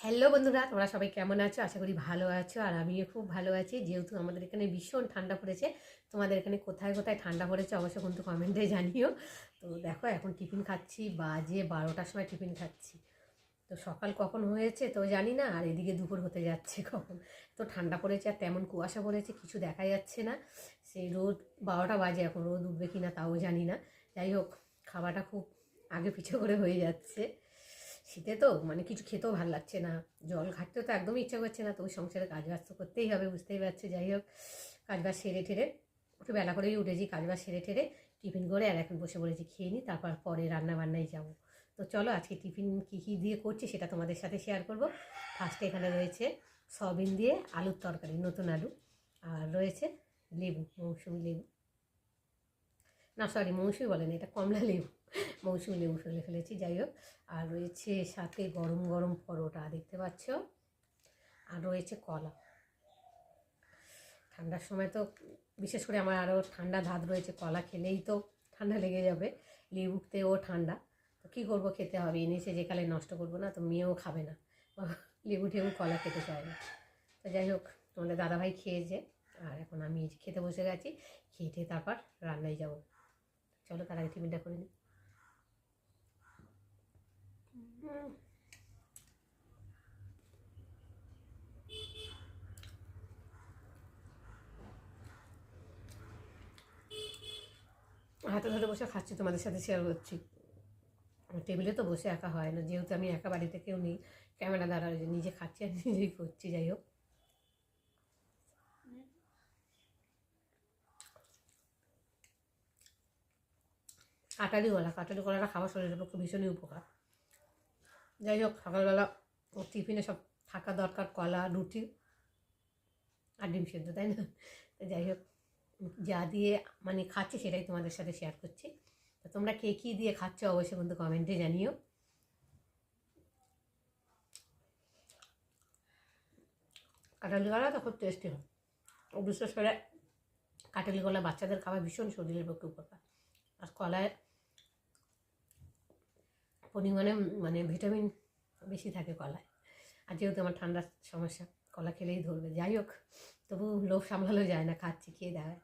Hello বন্ধুরা, তোমরা সবাই কেমন আছো? আশা করি ভালো আছো আর আমিও খুব ভালো আছি। যেহেতু আমাদের এখানে ভীষণ ঠান্ডা পড়েছে, তোমাদের এখানে কোথায় কোথায় ঠান্ডা পড়েছে অবশ্যই কিন্তু কমেন্টে জানিও। তো দেখো, এখন টিফিন খাচ্ছি, বাজে বারোটার সময় টিফিন খাচ্ছি। তো সকাল কখন হয়েছে তো জানি না, আর এদিকে দুপুর হতে যাচ্ছে কখন? তো ঠান্ডা পড়েছে আর তেমন কুয়াশা পড়েছে, কিছু দেখা যাচ্ছে না। সেই রোদ বারোটা বাজে এখন, রোদ উঠবে কি না তাও জানি না। যাই হোক, খাওয়াটা খুব আগে পিছু করে হয়ে যাচ্ছে। শীতে তো মানে কিছু খেতেও ভালো লাগছে না। জল ঘাটতে তো একদমই ইচ্ছা করছে না। তো ওই সংসারে কাজ বাজ তো করতেই হবে, বুঝতেই পারছ। যাই হোক কাজ বাজ সেরে ঠেরে একটু বেলা করেই উঠেছি কাজ বাজ সেরে ঠেরে টিফিন করে আর এখন বসে পড়েছি, খেয়ে নিই, তারপর পরে রান্না বান্নায় যাব। তো চলো, আজকে টিফিন কী কী দিয়ে করছি সেটা তোমাদের সাথে শেয়ার করব। ফার্স্টে এখানে রয়েছে সয়াবিন দিয়ে আলুর তরকারি, নতুন আলু। আর রয়েছে লেবু, মৌসুমি লেবু। না সরি মৌসুমি বলেন এটা কমলা লেবু। মৌসুমি লেবু ফেলে ফেলেছি, যাই হোক। আর রয়েছে সাথে গরম গরম পরোটা, দেখতে পাচ্ছ? আর রয়েছে কলা। ঠান্ডার সময় তো বিশেষ করে আমার আরও ঠান্ডা ধাত রয়েছে, কলা খেলেই তো ঠান্ডা লেগে যাবে। লেবুতেও ঠান্ডা। তো কী করব, খেতে হবে। এনেছে যে কালে নষ্ট করব না, তো মেয়েও খাবে না। লেবু টেবু কলা খেতে চায় না। তো যাই হোক, তোমাদের দাদাভাই খেয়েছে। আর এখন আমি খেতে বসে গেছি, খেয়ে তারপর রান্নায় যাব। চলো, তার আগে টিফিনটা করে নিই হাতে ধরে বসে খাচ্ছি, তোমাদের সাথে শেয়ার করছি। টেবিলে তো বসে একা হয় না, যেহেতু আমি একা বাড়িতে কেউ নেই ক্যামেরা দ্বারা নিজে খাচ্ছি আর নিজেই করছি, যাই হোক। কাটারি গলা কাটারি গলাটা খাওয়া শরীরের পক্ষে ভীষণই উপকার। যাই হোক, সকালবেলা টিফিনে সব থাকা দরকার, কলা, রুটি আর ডিম সেদ্ধ, তাই না? যাই হোক। যা দিয়ে মানে খাচ্ছি সেটাই তোমাদের সাথে শেয়ার করছি। তো তোমরা কে কী দিয়ে খাচ্ছ অবশ্যই কিন্তু কমেন্টে জানিও। কাঁঠালি কলা তো খুব টেস্টি হয়। বিশেষ করে কাঁঠালি কলা বাচ্চাদের খাওয়া ভীষণ শরীরের পক্ষে উপকার। আর কলায় পরিমাণে মানে ভিটামিন বেশি থাকে কলায়। আর যেহেতু আমার ঠান্ডার সমস্যা, কলা খেলেই ধরবে। যাই হোক তবু লোভ সামলানো যায় না, খাচ্ছি, খেয়ে দেয়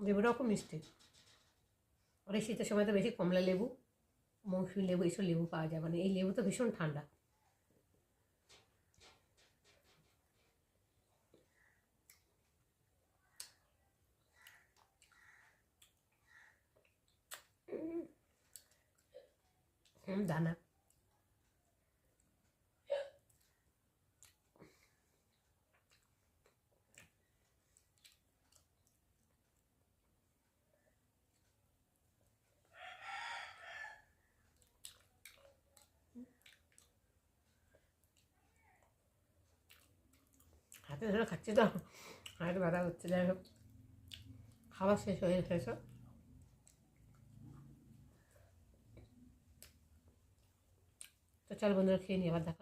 লেবুটাও খুব মিষ্টি। আর এই শীতের সময় তো বেশি কমলা লেবু, মৌসুমি লেবু, এইসব লেবু পাওয়া যায়। মানে এই লেবু তো ভীষণ ঠান্ডা। দানা। হাতে ধরে খাচ্ছি তো হাতে ব্যথা হচ্ছে, যাই হোক। খাবার শেষ হয়ে গেছে। তো চল বন্ধুরা, খেয়ে নিই, আবার দেখা